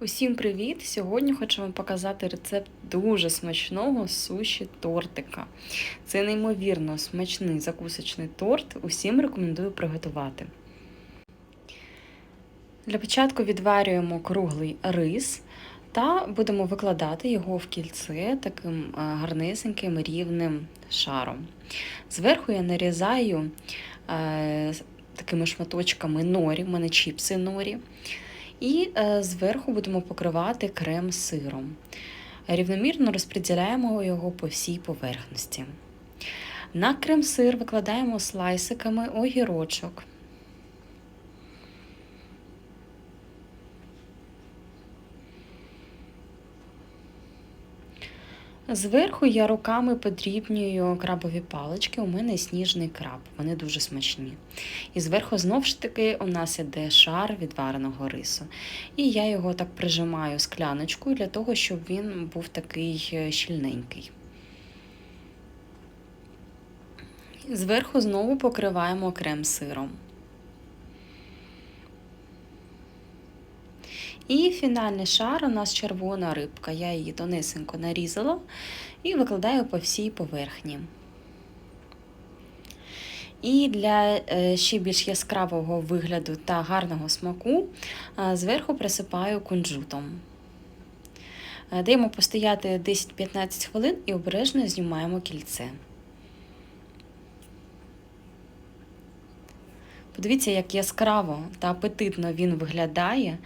Усім привіт! Сьогодні хочу вам показати рецепт дуже смачного суші тортика. Це неймовірно смачний закусочний торт. Усім рекомендую приготувати. Для початку відварюємо круглий рис та будемо викладати його в кільце таким е, гарнисеньким рівним шаром. Зверху я нарізаю е, такими шматочками норі, в мене чіпси норі. І е, зверху будемо покривати крем сиром. Рівномірно розподіляємо його по всій поверхності. На крем-сир викладаємо слайсиками огірочок. Зверху я руками подрібнюю крабові палички. У мене сніжний краб, вони дуже смачні. І зверху знов ж таки у нас іде шар відвареного рису. І я його так прижимаю скляночкою для того, щоб він був такий е, щільненький. Зверху знову покриваємо крем сиром. І фінальний шар у нас червона рибка. Я її донесенько нарізала і викладаю по всій поверхні. І для е, ще більш яскравого вигляду та гарного смаку е, зверху присипаю кунжутом. Е, даємо постояти 10-15 хвилин і обережно знімаємо кільце. Подивіться, як яскраво та апетитно він виглядає.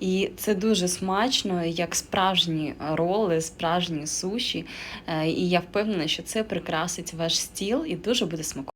І це дуже смачно, як справжні роли, справжні суші. І я впевнена, що це прикрасить ваш стіл і дуже буде смакувати.